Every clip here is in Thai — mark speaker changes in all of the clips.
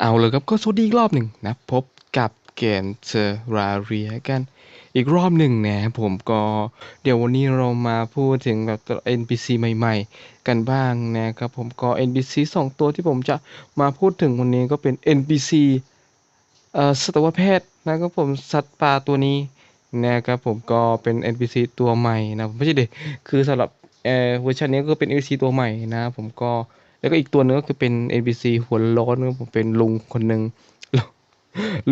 Speaker 1: เอาเลยครับก็สวัสดีอีกรอบหนึ่งนะพบกับเกนเซอราเรียกันอีกรอบหนึ่งนะผมก็เดี๋ยววันนี้เรามาพูดถึงแบบ NPC ใหม่ๆ กันบ้างนะครับผมก็ NPC สองตัวที่ผมจะมาพูดถึงวันนี้ก็เป็น NPC เอ่อสัตวแพทย์นะครับผมสัตว์ป่าตัวนี้นะครับผมก็เป็น NPC ตัวใหม่นะไม่ใช่เด็กคือสำหรับเอ่อเวอร์ชันนี้ก็เป็น NPC ตัวใหม่นะผมก็ แล้วก็อีกตัวหนึงก็คือเป็น NPC หัวโล้นนะผมเป็นลุงคนหนึ่ง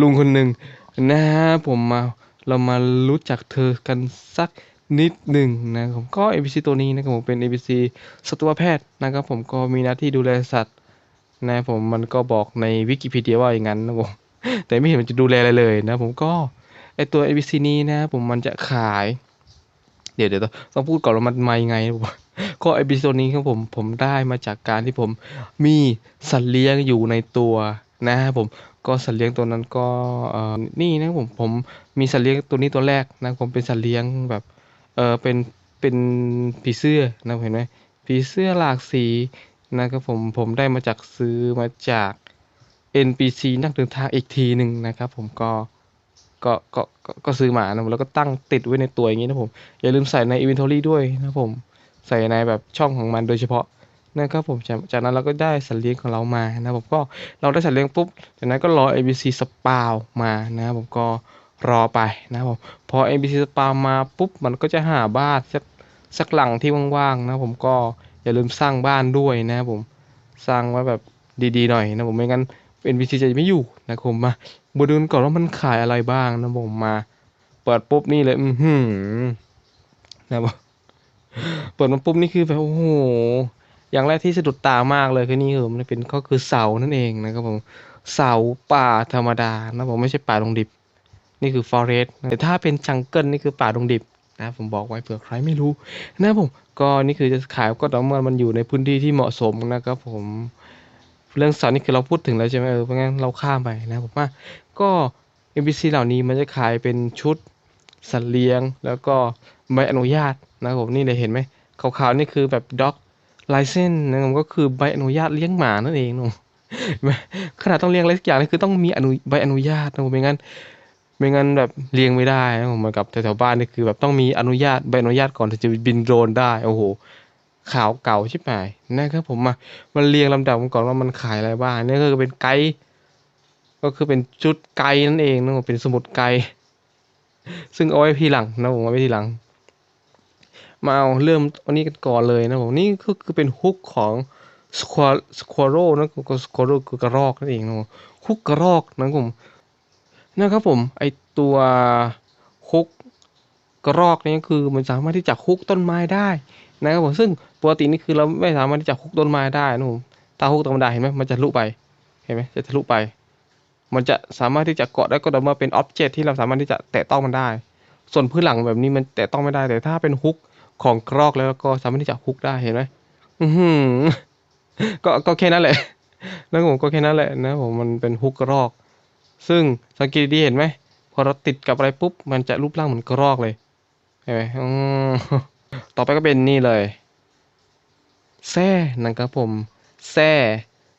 Speaker 1: ลุงคนหนึ่งนะฮะผมมาเรามารู้จักเธอกันสักนิดหนึ่งนะครับก็ NPC ตัวนี้นะครับผมเป็น NPC สัตวแพทย์นะครับผมก็มีหน้าที่ดูแลสัตว์นะผมมันก็บอกในวิกิพีเดียว่าอย่างนั้นนะผมแต่ไม่เห็นมันจะดูแลอะไรเลยนะผมก็ไอตัว NPC นี้นะผมมันจะขาย เดี๋ยวเดี๋ยวต้องต้องพูดก่อนว่ามันมายังไงนะผม ก็ NPC ตัวนี้ครับผมผมได้มาจากการที่ผมมีสัตว์เลี้ยงอยู่ในตัวนะครับผมก็สัตว์เลี้ยงตัวนั้นก็เอ่อนี่นะครับผมผมมีสัตว์เลี้ยงตัวนี้ตัวแรกนะผมเป็นสัตว์เลี้ยงแบบเออเป็นเป็นผีเสื้อนะเห็นไหมผีเสื้อหลากสีนะครับผมผมได้มาจากซื้อมาจาก NPC นักเดินทางอีกทีหนึ่งนะครับผมก็ก็ก็ก็ซื้อมานะผมแล้วก็ตั้งติดไว้ในตัวอย่างนี้นะผมอย่าลืมใส่ใน inventory ด้วยนะผม ใส่ในแบบช่องของมันโดยเฉพาะนะครับผมจากจากนั้นเราก็ได้สัตว์เลี้ยงของเรามานะครับผมก็เราได้สัตว์เลี้ยงปุ๊บจากนั้นก็รอ NPC สปาวมานะครับผมก็รอไปนะครับผมพอ NPC สปาวมาปุ๊บมันก็จะหาบ้านสักสักหลังที่ว่างๆนะผมก็อย่าลืมสร้างบ้านด้วยนะครับผมสร้างไว้แบบดีๆหน่อยนะผมไม่งั้น NPC จะไม่อยู่นะผมมาบูดูกันก่อนว่ามันขายอะไรบ้างนะผมมา เปิดปุ๊บนี่เลย อือหือนะผม เปิดมาปุ๊บนี่คือแบบโอ้โหอย่างแรกที่สะดุดตามากเลยคือนี่คือมันเป็นก็คือเสานั่นเองนะครับผมเสาป่าธรรมดานะผมไม่ใช่ป่าดงดิบ นี่คือ forest แต่ถ้าเป็นจังเกิลนี่คือป่าดงดิบนะผมบอกไว้เผื่อใครไม่รู้นะผมก็นี่คือจะขายก็ต่อเมื่อมันอยู่ในพื้นที่ที่เหมาะสมนะครับผมเรื่องเสานี่คือเราพูดถึงแล้วใช่ไหมเออเพราะงั้นเราข้ามไปนะผมว่าก็ NPC เหล่านี้มันจะขายเป็นชุดสัตว์เลี้ยง แล้วก็ใบอนุญาต นะครับผมนี่เลยเห็นไหมขาวๆนี่คือแบบ dog license นะครับก็คือใบอนุญาตเลี้ยงหมานั่นเองนะผมขนาดต้องเลี้ยงอะไรสักอย่างนี่คือต้องมีอนุใบอนุญาตนะผมไม่งั้นไม่งั้นแบบเลี้ยงไม่ได้นะผมเหมือนกับแถวๆบ้านนี่คือแบบต้องมีอนุญาตใบอนุญาตก่อนถึงจะบินโดรนได้โอ้โหขาวเก่าชิบหายนะครับผมมามันเรียงลำดับก่อนว่ามันขายอะไรบ้างนี่ก็เป็นไกด์ก็คือเป็นชุดไกด์นั่นเองนะผมเป็นสมุดไกด์ซึ่งเอาไว้ทีหลังนะผมเอาไว้ทีหลัง มาเอาเริ่มอันนี้กันก่อนเลยนะผมนี่ก็คือเป็นฮุกของสควอสควอโรนะก็สควอโรคือกระรอกนั่นเองนะฮุกกระรอกนะผมนะครับผมไอตัวฮุกกระรอกนี่คือมันสามารถที่จะฮุกต้นไม้ได้นะครับผมซึ่งปกตินี่คือเราไม่สามารถที่จะฮุกต้นไม้ได้นะผมถ้าฮุกธรรมดาเห็นไหมมันจะทะลุไปเห็นไหมจะทะลุไป มันจะสามารถที่จะเกาะได้ก็ต่อเมื่อเป็นอ็อบเจกต์ที่เราสามารถที่จะแตะต้องมันได้ ส่วนพื้นหลังแบบนี้มันแตะต้องไม่ได้แต่ถ้าเป็นฮุก ของกรอกแล้วก็สามารถที่จะฮุกได้เห็นไหมอือหือก็ก็แค่นั้นแหละ แล้วผมก็แค่นั้นแหละนะผมมันเป็นฮุกกรอก ซึ่งสังเกตดีเห็นไหมพอเราติดกับอะไรปุ๊บมันจะรูปร่างเหมือนกรอกเลยเห็นไหมต่อไปก็เป็นนี่เลยแซ่นะครับผมแซ่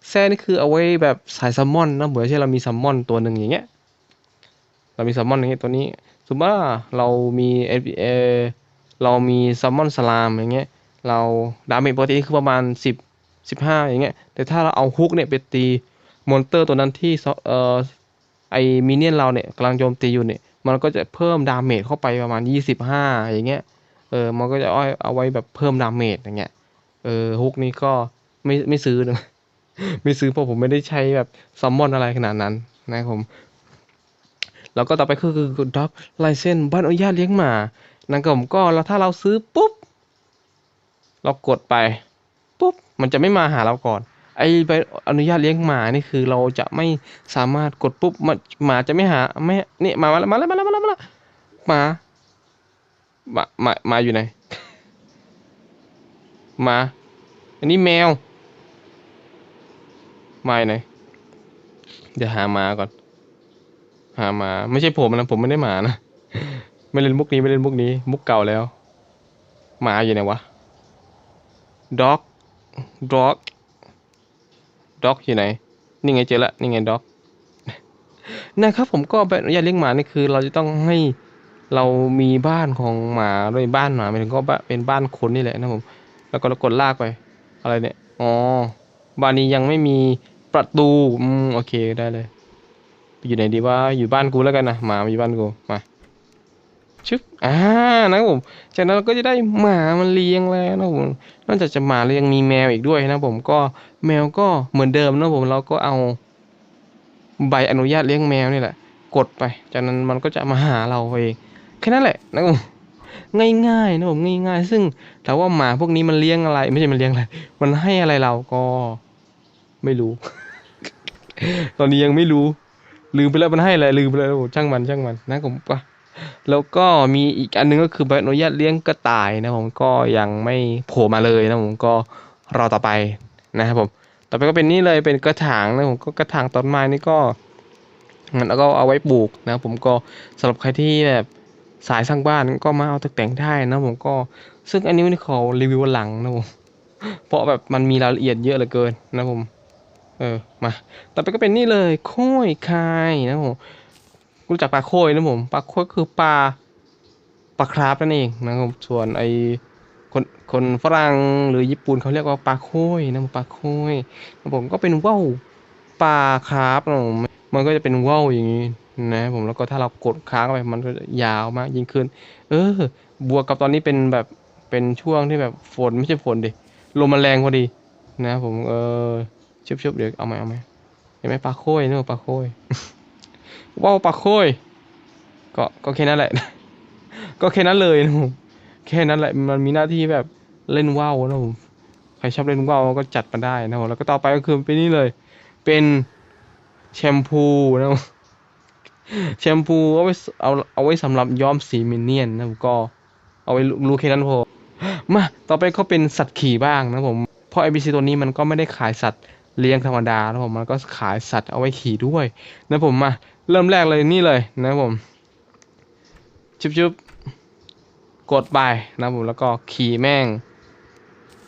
Speaker 1: แซ่นี่คือเอาไว้แบบสายแซลมอนนะเหมือนที่นเรามีแซลมอนตัวหนึ่งอย่างเงี้ยเรามีแซลมอนอย่างเงี้ยตัวนี้สมมติว่าเรามีเอ เรามีแซลมอนสลามอย่างเงี้ยเราดาเมจปกติคือประมาณสิบสิบห้าอย่างเงี้ยแต่ถ้าเราเอาฮุกเนี่ยไปตีมอนเตอร์ตัวนั้นที่เอ่อไอมินเนี่ยนเราเนี่ยกำลังโจมตีอยู่เนี่ยมันก็จะเพิ่มดาเมจเข้าไปประมาณยี่สิบห้าอย่างเงี้ยเออมันก็จะเอาเอาไว้แบบเพิ่มดาเมจอย่างเงี้ยเออฮุกนี้ก็ไม่ไม่ซื้อนะไม่ซื้อเพราะผมไม่ได้ใช้แบบซัมมอนอะไรขนาดนั้นนะครับผมแล้วก็ต่อไปคือคือด็อกไลเซนบ้านอนุญาตเลี้ยงหมา นะครับผมก็แล้วถ้าเราซื้อปุ๊บ เรากดไปปุ๊บ มันจะไม่มาหาเราก่อน ไอใบอนุญาตเลี้ยงหมานี่คือเราจะไม่สามารถกดปุ๊บมันหมาจะไม่หาไม่นี่มามาแล้วมาแล้วมาแล้วมาแล้วมาแล้วหมาหมาหมาหมาอยู่ไหนหมาอันนี้แมวมาไหนเดี๋ยวหาหมาก่อน หาหมาไม่ใช่ผมนะผมไม่ได้หมานะ ไม่เล่นมุกนี้ไม่เล่นมุกนี้ มุกเก่าแล้ว หมาอยู่ไหนวะ dog dog dog อกอยู่ไหน นี่ไงเจอละ นี่ไงด็อกนะครับผมก็ใบอนุญาตเลี้ยงหมานี่คือ เราจะต้องให้เรามีบ้านของหมาโดยบ้านหมาหมายถึงก็เป็นบ้านคนนี่แหละนะผม แล้วก็เรากดลากไป อะไรเนี่ย อ๋อ บ้านนี้ยังไม่มีประตู อืม โอเคได้เลย อยู่ไหนดีว่าอยู่บ้านกูแล้วกันนะ หมามาอยู่บ้านกู มา ชึบอ่านะครับผมจากนั้นเราก็จะได้หมามันเลี้ยงแล้วนะครับผมนอกจากจะหมาแล้วยังมีแมวอีกด้วยนะผมก็แมวก็เหมือนเดิมนะผมเราก็เอาใบอนุญาตเลี้ยงแมวนี่แหละ กดไป จากนั้นมันก็จะมาหาเราเองแค่นั้นแหละนะครับผมง่ายๆนะผมง่ายๆ ซึ่งถามว่าหมาพวกนี้มันเลี้ยงอะไร ไม่ใช่มันเลี้ยงอะไร มันให้อะไรเราก็ไม่รู้ ตอนนี้ยังไม่รู้ ลืมไปแล้วมันให้อะไรลืมไปแล้วช่างมันช่างมันนะผมปะ แล้วก็มีอีกอันหนึงก็คือใบอนุญาตเลี้ยงกระต่ายนะผมก็ยังไม่โผล่มาเลยนะผมก็รอต่อไปนะครับผม ต่อไปก็เป็นนี่เลยเป็นกระถางนะผมก็กระถางต้นไม้นี่ก็มันแล้วก็เอาไว้ปลูกนะผมก็สำหรับใครที่แบบสายสร้างบ้านก็มาเอาตกแต่งได้นะผมก็ซึ่งอันนี้นี่ขอรีวิววันหลังนะผมเพราะแบบมันมีรายละเอียดเยอะเหลือเกินนะผม เออมา ต่อไปก็เป็นนี่เลยโค้ยคายนะผม รู้จักปลาโค้ยนะผมปลาโค้ยคือปลาปลาคราฟนั่นเองนะครับผมส่วนไอคนคนฝรั่งหรือญี่ปุ่นเขาเรียกว่าปลาโค้ยนะปลาโค้ยนะผมก็เป็นว่าวปลาคราฟนะผมมันก็จะเป็นว่าวอย่างนี้นะผมแล้วก็ถ้าเรากดค้างไปมันก็จะยาวมากยิ่งขึ้น เออบวกกับตอนนี้เป็นแบบเป็นช่วงที่แบบฝนไม่ใช่ฝนดิลมมันแรงพอดี นะผมเออชุบชุบเดี๋ยวเอาไหมเอาไหมเห็นไหมปลาโค้ยนึกว่าปลาโค้ย ว้าวปลาโค้ยก็ก็แค่นั้นแหละ ก็แค่นั้นเลยนะผมแค่นั้นแหละมันมีหน้าที่แบบเล่นว่าวนะผมใครชอบเล่นว่าวก็จัดมาได้นะผมแล้วก็ต่อไปก็คือเป็นนี่เลย เป็นแชมพูนะแชมพูเอาไว้เอาเอาไว้สำหรับย้อมสีมินเนี่ยนนะผมก็เอาไว้รู้รู้แค่นั้นพอมาต่อไปก็เป็นสัตว์ขี่บ้างนะผมเพราะ ABC ตัวนี้มันก็ไม่ได้ขายสัตว์ เลี้ยงธรรมดานะผมมันก็ขายสัตว์เอาไว้ขี่ด้วยนะผมมาเริ่มแรกเลยนี่เลยนะผมชุบชุบกดไปนะผมแล้วก็ขี่แม่ง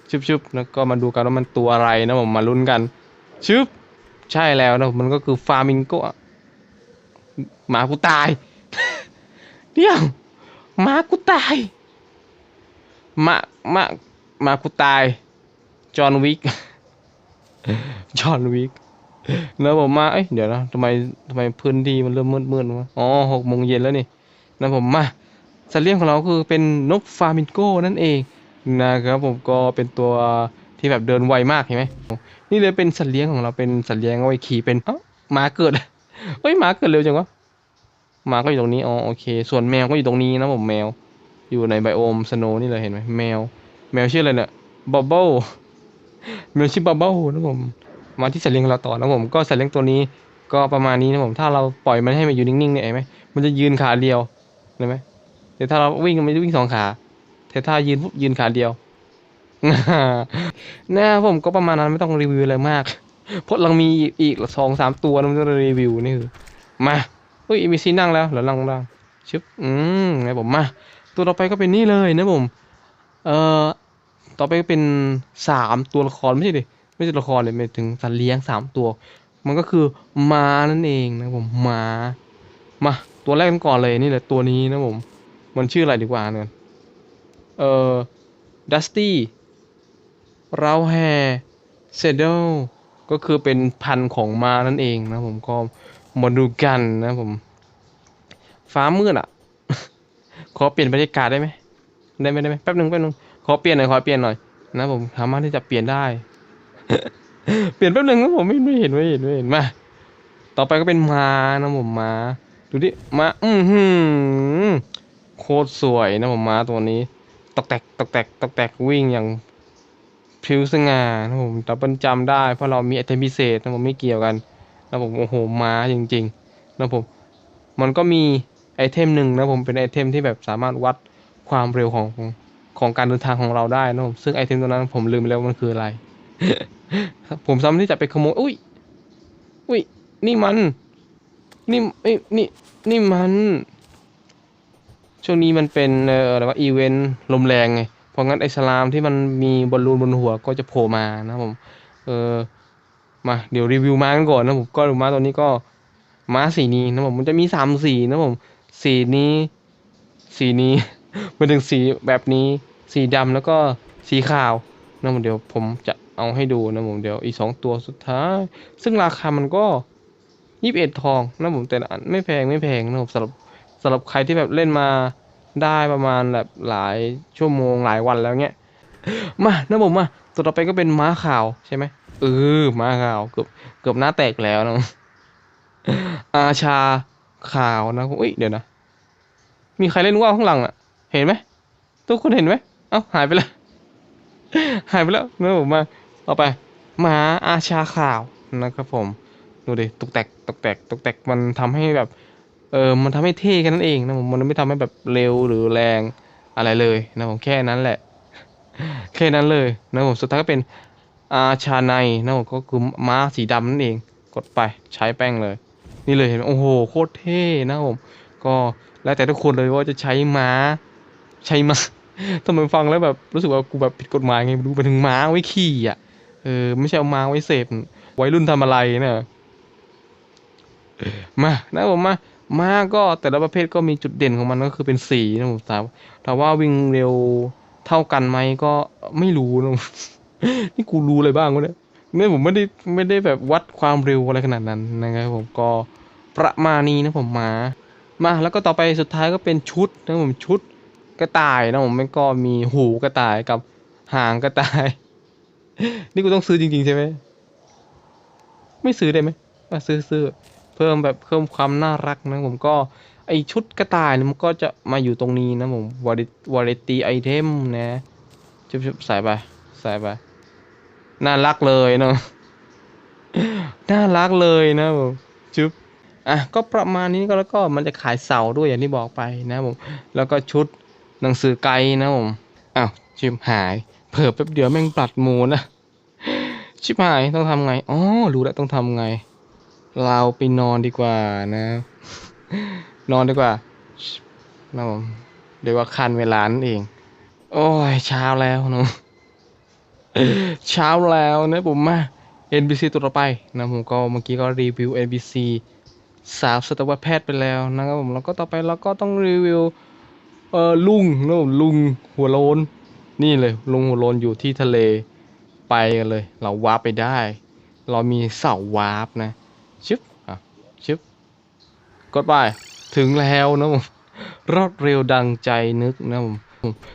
Speaker 1: ชุบชุบแล้วก็มาดูกันว่ามันตัวอะไรนะผมมาลุ้นกันชึบใช่แล้วนะผมมันก็คือฟาร์มิงโกหมากูตายเดี๋ยวหมากูตายหมาหมาหมากูตายจอห์นวิก จอห์นวิกแล้วผมมา เอ้ย เดี๋ยวนะทำไมทำไมพื้นที่มันเริ่มมืดมืดวะ อ๋อหกโมงเย็นแล้วนี่นะผมมา สัตว์เลี้ยงของเราคือเป็นนกฟามิงโก้นั่นเองนะครับผมก็เป็นตัวที่แบบเดินไวมากเห็นไหม นี่เลยเป็นสัตว์เลี้ยงของเราเป็นสัตว์เลี้ยงเอาไว้ขี่เป็นหมาเกิด เฮ้ยหมาเกิดเร็วจังวะหมาก็อยู่ตรงนี้ อ๋อโอเค ส่วนแมวก็อยู่ตรงนี้นะผมแมว อยู่ในไบโอมสโนนี่เลยเห็นไหมแมว แมวชื่ออะไรเนี่ย บับเบิ้ล แมวชื่อบับเบิลนะผม มาที่สัตว์เลี้ยงเราต่อนะผม ก็สัตว์เลี้ยงตัวนี้ก็ประมาณนี้นะผม ถ้าเราปล่อยมันให้มันอยู่นิ่งๆเนี่ยเห็นไหมมันจะยืนขาเดียวเห็นไหมแต่ถ้าเราวิ่งมันจะวิ่งสองขา แต่ถ้ายืนปุ๊บยืนขาเดียวน้าผมก็ประมาณนั้นไม่ต้องรีวิวอะไรมาก เพราะเรามีอีกสองสามตัวนะมันจะรีวิวนี่คือ มาเฮ้ยมีซีนั่งแล้วเหรอนั่งนั่งชึบอืมไงผมมา ตัวต่อไปก็เป็นนี่เลยนะผม เอ่อ ต่อไปก็เป็นสามตัวละครไม่ใช่ดิไม่ใช่ละครเลยหมายถึงสัตว์เลี้ยงสามตัว มันก็คือม้านั่นเองนะผมม้ามาตัวแรกกันก่อนเลยนี่แหละตัวนี้นะผมมันชื่ออะไรดีกว่าเนี่ยเอ่อดัสตี้เราแฮเซเดลก็คือเป็นพันธุ์ของม้านั่นเองนะผมก็มาดูกันนะผม ฟ้ามืดอะ ขอเปลี่ยนบรรยากาศได้ไหมได้ไหมได้ไหมแป๊บหนึ่งแป๊บหนึ่ง ขอเปลี่ยนหน่อยขอเปลี่ยนหน่อยนะผมสามารถที่จะเปลี่ยนได้ เปลี่ยนแป๊บหนึ่งนะผมไม่ไม่เห็นไม่เห็นไม่เห็นมาต่อไปก็เป็นม้านะผมม้าดูดิม้าอือหือโคตรสวยนะผมม้าตัวนี้ตกแตกตกแตกตกแตกวิ่งอย่างพริ้วสง่านะผมดับเบิลจำได้เพราะเรามีไอเทมพิเศษนะผมไม่เกี่ยวกันนะผมโอ้โหม้าจริงๆนะผมมันก็มีไอเทมหนึ่งนะผมเป็นไอเทมที่แบบสามารถวัดความเร็วของ ของการเดินทางของเราได้นะผมซึ่งไอเทมตัวนั้นผมลืมไปแล้วมันคืออะไร ผมสามารถที่จะไปขโมยอุ้ยอุ้ยนี่มัน นี่เอ้นี่นี่มันช่วงนี้มันเป็นเอ่ออะไรว่าอีเวนต์ลมแรงไงเพราะงั้นไอ้สลามที่มันมีบอลลูนบนหัวก็จะโผล่มานะผมเออมาเดี๋ยวรีวิวม้ากันก่อนนะผมก็ม้าตัวนี้ก็ม้าสีนี้นะผมมันจะมีสามสีนะผมสีนี้ สีนี้มันถึงสีแบบนี้ สีดำแล้วก็สีขาวนะผมเดี๋ยวผมจะเอาให้ดูนะผมเดี๋ยวอีกสองตัวสุดท้าย ซึ่งราคามันก็ยี่สิบเอ็ดทองนะผมแต่ละอันไม่แพงไม่แพงนะผมสำหรับสำหรับใครที่แบบเล่นมาได้ประมาณแบบหลายชั่วโมงหลายวันแล้วเงี้ยมานะผมมาตัวต่อไปก็เป็นม้าขาวใช่ไหมเออม้าขาวเกือบเกือบหน้าแตกแล้วนะอาชาขาวนะอุ้ยเดี๋ยวนะ มีใครเล่นว่าวข้างหลังอะ เห็นไหมทุกคนเห็นไหม อ้าหายไปแล้วหายไปแล้วนะผมมาต่อไปม้าอาชาข่าวนะครับผมดูดิตกแตกตกแตกตกแตกมันทำให้แบบเออมันทำให้เท่แค่นั้นเองนะผมมันไม่ทำให้แบบเร็วหรือแรงอะไรเลยนะผมแค่นั้นแหละ แค่นั้นเลยนะผมสุดท้ายก็เป็นอาชาในนะผมก็คือม้าสีดำนั่นเองกดไปใช้แป้งเลย นี่เลยเห็นโอ้โหโคตรเท่นะผมก็แล้วแต่ทุกคนเลยว่าจะใช้ม้าใช้ม้า ทำไมฟังแล้วแบบรู้สึกว่ากูแบบผิดกฎหมายไงไม่รู้ไปถึงม้าไว้ขี่อะเออไม่ใช่เอาม้าไว้เสพวัยรุ่นทำอะไรเนี่ยมานะผมมาม้าก็แต่ละประเภทก็มีจุดเด่นของมันก็คือเป็นสีนะผมถามถามว่าวิ่งเร็วเท่ากันไหมก็ไม่รู้นะนี่กูรู้อะไรบ้างวะเนี่ยเนี่ยผมไม่ได้ไม่ได้แบบวัดความเร็วอะไรขนาดนั้นนะครับผมก็ประมาณนี้นะผมมา มาแล้วก็ต่อไปสุดท้ายก็เป็นชุดนะผมชุด กระต่ายนะผมมันก็มีหูกระต่ายกับหางกระต่าย นี่กูต้องซื้อจริงๆใช่ไหมไม่ซื้อได้ไหมมาซื้อซื้อเพิ่มแบบเพิ่มความน่ารักนะผมก็ไอชุดกระต่ายนี่ยมันก็จะมาอยู่ตรงนี้นะผมวอริวอริตี้ไอเทมนะชุบชุบใส่ไปใส่ไปน่ารักเลยเนาะน่ารักเลยนะผมจุ๊บอะก็ประมาณนี้ก็แล้วก็มันจะขายเสาด้วยอย่างที่บอกไปนะผมแล้วก็ชุด หนังสือไกด์นะผมอ้าวชิบหาย เผิ่แป๊บเดียวแม่งปลัดมูนะชิบหายต้องทำไงอ๋อรู้แล้วต้องทำไง เราไปนอนดีกว่านะ นอนดีกว่านะผมเรียกว่าคันเวลานั่นเอง โอ้ยเช้าแล้วเนาะเช้าแล้วนะผมมา NBC ตัวต่อไปนะผมก็เมื่อกี้ก็รีวิว NBC สาวสัตวแพทย์ไปแล้วนะครับผมแล้วก็ต่อไปเราก็ต้องรีวิว เออลุงนะผมลุงหัวโลน นี่เลยลุงหัวโลนอยู่ที่ทะเลไปกันเลย เราวาร์ปไปได้ เรามีเสาวาร์ปนะชึบอะชึบกดไปถึงแล้วนะผมรอดเร็วดังใจนึกนะผม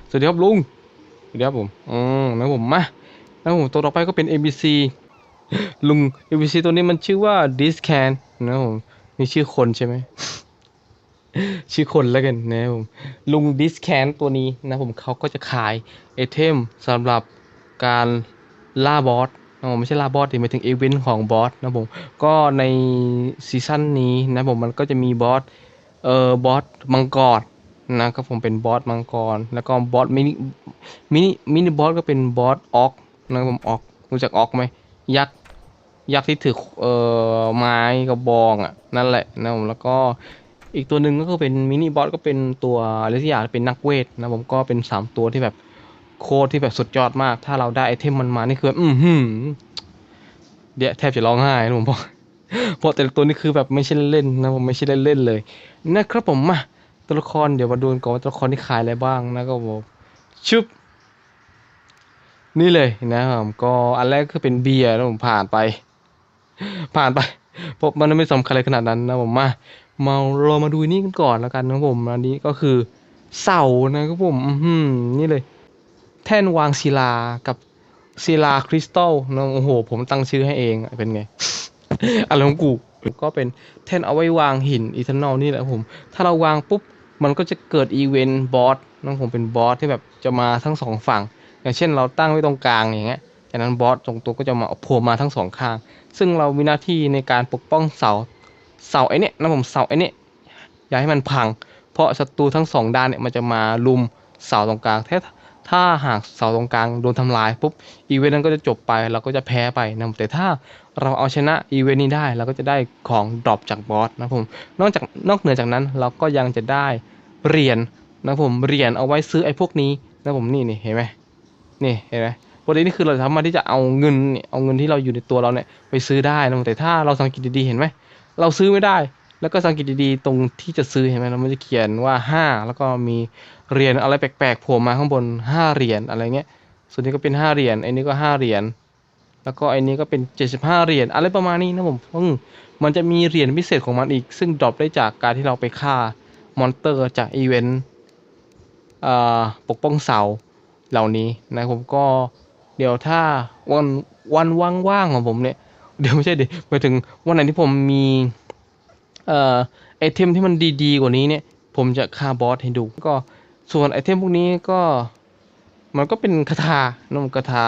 Speaker 1: สวัสดีครับลุงสวัสดีครับผมอืมนะผมมานะผมตัวต่อไปก็เป็น ABC ลุง ABC ตัวนี้มันชื่อว่า Discan นะผมนี่ชื่อคนใช่ไหม ชื่อคนแล้วกันนะผมลุงดิสแคนตัวนี้นะผมเขาก็จะขายไอเทมสำหรับการล่าบอสนะผมไม่ใช่ล่าบอสแต่หมายถึงอีเวนต์ของบอสนะผมก็ในซีซั่นนี้นะผมมันก็จะมีบอสเอ่อบอสมังกรนะครับผมเป็นบอสมังกร แล้วก็บอสมินิมินิมินิบอสก็เป็นบอสออกนะครับผมออกรู้จักออกไหมยักษ์ยักษ์ที่ถือเอ่อไม้กระบองอะนั่นแหละนะผมแล้วก็ อีกตัวหนึ่งก็คือเป็นมินิบอสก็เป็นตัวอะไรที่อย่างเป็นนักเวทนะผมก็เป็นสามตัวที่แบบโคตรที่แบบสุดยอดมาก ถ้าเราได้ไอเทมมันมานี่คือ อือหือเดี๋ยวแทบจะร้องไห้นะผมบอกเพราะแต่ละตัวนี่คือแบบไม่ใช่เล่นนะผมไม่ใช่เล่นๆเลยนะครับผมมาตัวละครเดี๋ยวมาดูก่อนว่าตัวละครที่ขายอะไรบ้างนะครับผมชึบนี่เลยนะครับก็อันแรกคือเป็นเบียร์แล้วผมผ่านไป ผ่านไปเพราะมันไม่สำคัญอะไรขนาดนั้นนะผมมา มาเรามาดูนี่กันก่อนแล้วกันนะผมอันนี้ก็คือเสานะครับผมอื้อหือนี่เลย แท่นวางศิลากับศิลาคริสตัลนะโอ้โห ผมตั้งชื่อให้เองเป็นไงอะไรของกูก็เป็นแท่นเอาไว้วางหินอีเทอร์นอลนี่แหละผม ถ้าเราวางปุ๊บ มันก็จะเกิดอีเวนต์บอสนะผมเป็นบอสที่แบบจะมาทั้งสองฝั่ง อย่างเช่นเราตั้งไว้ตรงกลางอย่างเงี้ยจากนั้นบอสตรงตัวก็จะมาโผล่มาทั้งสองข้าง ซึ่งเรามีหน้าที่ในการปกป้องเสา เสาไอ้เนี่ยนะผมเสาไอ้เนี่ยอย่าให้มันพัง เพราะศัตรูทั้งสองด้านเนี่ยมันจะมาลุมเสาตรงกลางถ้าถ้าหากเสาตรงกลางโดนทำลายปุ๊บอีเวนต์นั้นก็จะจบไปเราก็จะแพ้ไปนะผมแต่ถ้าเราเอาชนะอีเวนต์นี้ได้เราก็จะได้ของดรอปจากบอสนะผมนอกจากนอกเหนือจากนั้นเราก็ยังจะได้เหรียญนะผมเหรียญเอาไว้ซื้อไอ้พวกนี้นะผมนี่นี่เห็นไหมนี่เห็นไหมปกตินี่คือเราสามารถที่จะเอาเงินเอาเงินที่เราอยู่ในตัวเราเนี่ยไปซื้อได้นะผมแต่ถ้าเราสังเกตดีๆเห็นไหม เราซื้อไม่ได้ แล้วก็สังเกตดีๆ ตรงที่จะซื้อเห็นไหมเรามันจะเขียนว่าห้าแล้วก็มีเหรียญอะไรแปลกๆโผล่มาข้างบนห้าเหรียญอะไรเงี้ย ส่วนนี้ก็เป็นห้าเหรียญไอ้นี้ก็ห้าเหรียญแล้วก็ไอ้นี้ก็เป็นเจ็ดสิบห้าเหรียญอะไรประมาณนี้นะผมอืมมันจะมีเหรียญพิเศษของมันอีก ซึ่งดรอปได้จากการที่เราไปฆ่ามอนเตอร์จากอีเวนต์ปกป้องเสาเหล่านี้นะผมก็เดี๋ยวถ้าวันวันว่างๆของผมเนี่ย เดี๋ยวไม่ใช่ดิหมายถึงวันไหนที่ผมมีเอ่อไอเทมที่มันดีๆ กว่านี้เนี่ย ผมจะฆ่าบอสให้ดู ก็ส่วนไอเทมพวกนี้ก็มันก็เป็นคาถานมคาถา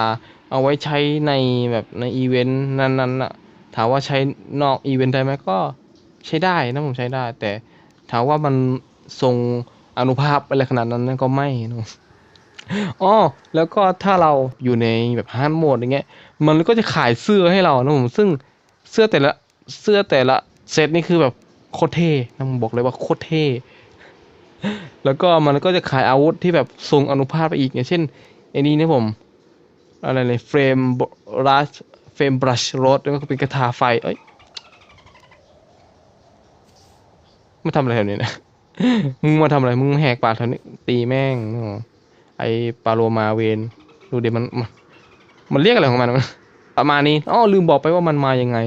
Speaker 1: เอาไว้ใช้ในแบบในอีเวนต์นั้นๆน่ะถามว่าใช้นอกอีเวนต์ได้ไหมก็ใช้ได้นะผมใช้ได้ แต่ถามว่ามันทรงอนุภาพอะไรขนาดนั้นก็ไม่นะ อ๋อแล้วก็ถ้าเราอยู่ในแบบฮาร์ดโหมดอย่างเงี้ย มันก็จะขายเสื้อให้เรานะผมซึ่งเสื้อแต่ละเสื้อแต่ละเซตนี่คือแบบโคตรเท่นะผมบอกเลยว่าโคตรเท่แล้วก็มันก็จะขายอาวุธที่แบบทรงอนุภาพไปอีกอย่างเช่นไอ้นี้นะผมอะไรเลยเฟรมรัชเฟรมบรัชรดแล้วก็เป็นกระทาไฟเอ้ยมาทำอะไรแถวนี้นะ มึงมาทำอะไร มึงแหกปากแถวนี้ตีแม่งเนอะ ไอปาโลมาเวนดูเดี๋ยวมันมันมันเรียกอะไรของมันประมาณนี้อ๋อลืมบอกไปว่ามันมายังไง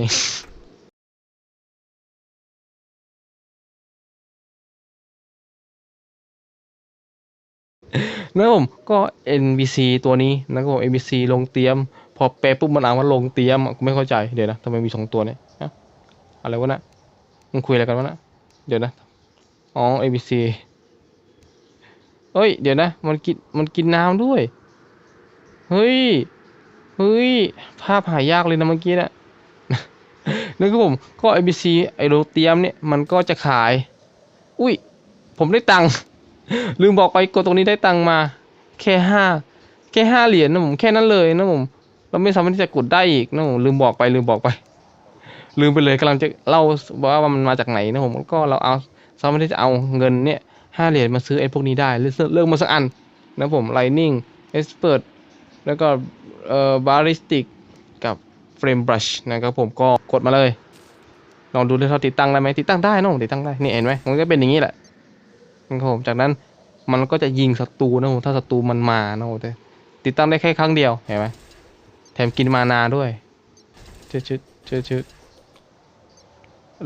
Speaker 1: นะครับผมก็ NBC ตัวนี้นะครับผม NBC ลงเตรียม พอแปลปุ๊บมันอ่านว่าลงเตรียมกูไม่เข้าใจเดี๋ยวนะทำไมมีสองตัวเนี่ยอะไรวะนะมึงคุยอะไรกันวะนะเดี๋ยวนะอ๋อ NBC เฮ้ย เดี๋ยวนะ มันกิน มันกินน้ำด้วย เฮ้ย เฮ้ย ภาพหายากเลยนะเมื่อกี้นะนะครับผม ก็ NBC ไอโรเตียมเนี่ย มันก็จะขาย อุ้ย ผมได้ตังค์ ลืมบอกไปกดตรงนี้ได้ตังค์มา แค่ห้า แค่ห้าเหรียญนะผม แค่นั้นเลยนะผม เราไม่สามารถที่จะกดได้อีกนะผม ลืมบอกไป ลืมบอกไป ลืมไปเลยกำลังจะเล่าว่ามันมาจากไหนนะผม ก็เราเอาสามารถที่จะเอาเงินเนี่ย ห้าเหรียญมาซื้อไอ้พวกนี้ได้เลือกเลือกมาสักอันนะผม Lightning Expert แล้วก็เอ่อ Ballistic กับ Frame Brush นะครับผมก็กดมาเลย ลองดูเลยเขาติดตั้งได้ไหมติดตั้งได้นะผมติดตั้งได้ นี่เห็นไหมมันก็เป็นอย่างนี้แหละนะครับผมจากนั้นมันก็จะยิงศัตรูนะผมถ้าศัตรูมันมานะผมแต่ติดตั้งได้แค่ครั้งเดียวเห็นไหมแถมกินมานาด้วยชึดชึดชึดชึด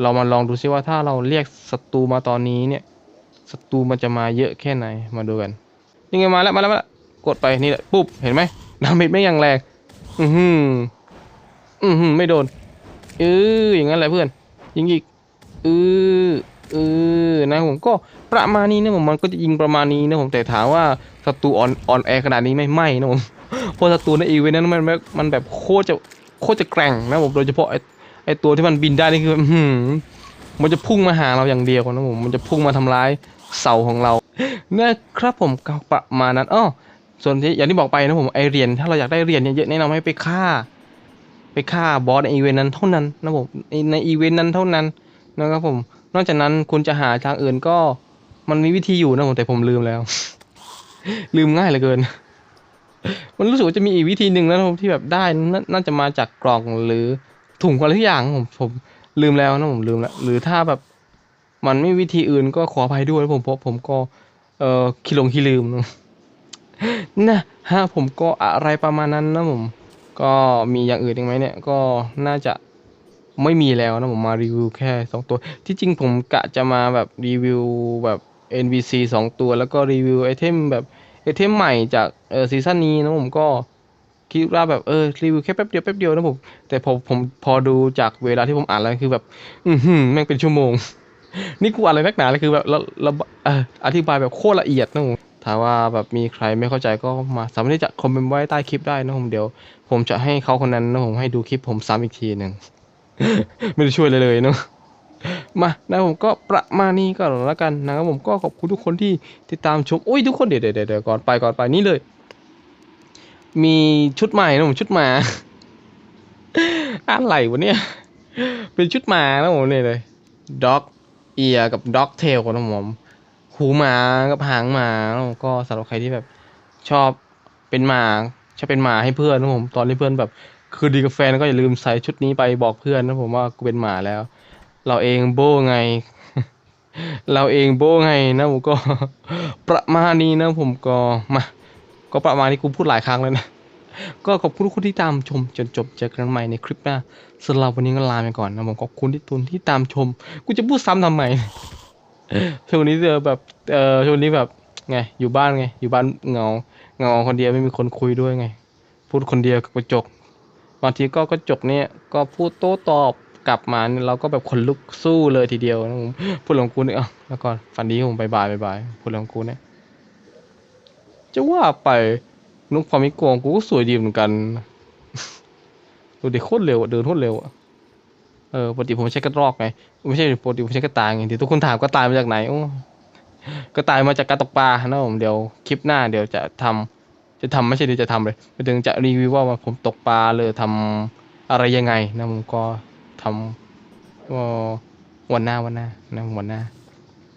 Speaker 1: เรามาลองดูซิว่าถ้าเราเรียกศัตรูมาตอนนี้เนี่ย ศัตรูมันจะมาเยอะแค่ไหนมาดูกันยังไงมาแล้วมาแล้วมาแล้วกดไปนี่แหละปุ๊บเห็นไหมดาเมจไม่ยังแรงอือหืออือหือไม่โดนเอออย่างนั้นแหละเพื่อนยิงอีกเออเออนะผมก็ประมาณนี้นะผมมันก็จะยิงประมาณนี้นะผมแต่ถามว่าศัตรูอ่อนอ่อนแอขนาดนี้ไม่ไม่นะผมเพราะศัตรูในอีเวนต์นั้นมันมันแบบโคตรจะโคตรจะแกร่งนะผมโดยเฉพาะไอไอตัวที่มันบินได้นี่คืออื้อหือมันจะพุ่งมาหาเราอย่างเดียวนะผมมันจะพุ่งมาทำร้าย เสาของเรานะครับผมก็ประมาณนั้นอ้อส่วนที่อย่างที่บอกไปนะผมไอเหรียญถ้าเราอยากได้เหรียญเยอะๆแนะนำให้ไปฆ่า ไปฆ่าบอสในอีเวนต์นั้นเท่านั้นนะผมในอีเวนต์นั้นเท่านั้นนะครับผม นอกจากนั้นคุณจะหาทางอื่นก็มันมีวิธีอยู่นะผมแต่ผมลืมแล้ว ลืมง่ายเหลือเกิน มันรู้สึกว่าจะมีอีกวิธีหนึ่งนะผมที่แบบได้นน่าจะมาจากกล่องหรือถุงอะไรทุกอย่างผมผมลืมแล้วนะผมลืมแล้วหรือถ้าแบบ มันไม่มีวิธีอื่นก็ขออภัยด้วยนะผมเพราะผมก็เออขี้หลงขี้ลืมนะนะฮะผมก็อะไรประมาณนั้นนะผมก็มีอย่างอื่นอีกไหมเนี่ยก็น่าจะไม่มีแล้วนะผมมารีวิวแค่สองตัว ที่จริงผมกะจะมาแบบรีวิวแบบ NBC สองตัว แล้วก็รีวิวไอเทมแบบไอเทมใหม่จากเออซีซั่นนี้นะผมก็คิดว่าแบบเออรีวิวแค่แป๊บเดียวแป๊บเดียวนะผมแต่พอผมพอดูจากเวลาที่ผมอ่านแล้วคือแบบ อือหือแม่งเป็นชั่วโมง นี่กูอะไรนักหนาเลยคือแบบเราเราอธิบายแบบโคตรละเอียดนะผมถ้าว่าแบบมีใครไม่เข้าใจก็มาสามารถที่จะคอมเมนต์ไว้ใต้คลิปได้นะผมเดี๋ยว ผมจะให้เขาคนนั้นนะผมให้ดูคลิปผมซ้ำอีกทีหนึ่งไม่ได้ช่วยเลยเลยเนาะมานะผมก็ประมาณนี้ก็แล้วกันนะครับผมก็ขอบคุณทุกคนที่ติดตามชมอุ้ยทุกคนเดี๋ยวเดี๋ยวเดี๋ยวก่อนไปก่อนไปนี่เลย มีชุดใหม่นะผมชุดหมาอะไรวะเนี่ย เป็นชุดหมานะผมเนี่ยเลยด็อก อียกับด็อกเทลนะผมหูหมากับหางหมานะผมก็สำหรับใครที่แบบชอบเป็นหมาจะเป็นหมาให้เพื่อนนะผมตอนที่เพื่อนแบบคือดีกับแฟนก็อย่าลืมใส่ชุดนี้ไปบอกเพื่อนนะผมว่ากูเป็นหมาแล้ว เราเองโบไง เราเองโบไงนะผมก็ประมาณนี้นะผมก็มาก็ประมาณนี้กูพูดหลายครั้งแล้วนะ ก็ขอบคุณทุกคนที่ตามชมจนจบเจอกันใหม่ในคลิปหน้าสำหรับวันนี้ก็ลาไปก่อนนะผมขอบคุณที่ตุนที่ตามชม กูจะพูดซ้ำทำไมช่วงนี้เจอแบบเออช่วงนี้แบบไงอยู่บ้านไงอยู่บ้านเงาเงาคนเดียวไม่มีคนคุยด้วยไง พูดคนเดียวกับกระจกบางทีก็กระจกเนี่ยก็พูดโต้ตอบกลับมาเนี่เราก็แบบขนลุกสู้เลยทีเดียวนะผมพูดของกูเนี่ยแล้วก่อนฝันดีผมบายบายบายบายพูดของกูเนี่ยจะว่าไป นุกความมิโกงกูก็สวยดีเหมือนกันดูเด็กโคตรเร็วเดินโคตรเร็วเออปกติผมใช้กระรอกไงไม่ใช่ปกติผมใช้กระต่ายไงเดี๋ยวทุกคนถามกระต่ายมาจากไหนโอ้กระต่ายมาจากการตกปลานะผมเดี๋ยวคลิปหน้าเดี๋ยวจะทำจะทำไม่ใช่เดี๋ยวจะทำเลยไปถึงจะรีวิวว่าผมตกปลาเลยทำอะไรยังไงนะผมก็ทำวันหน้าวันหน้านะวันหน้า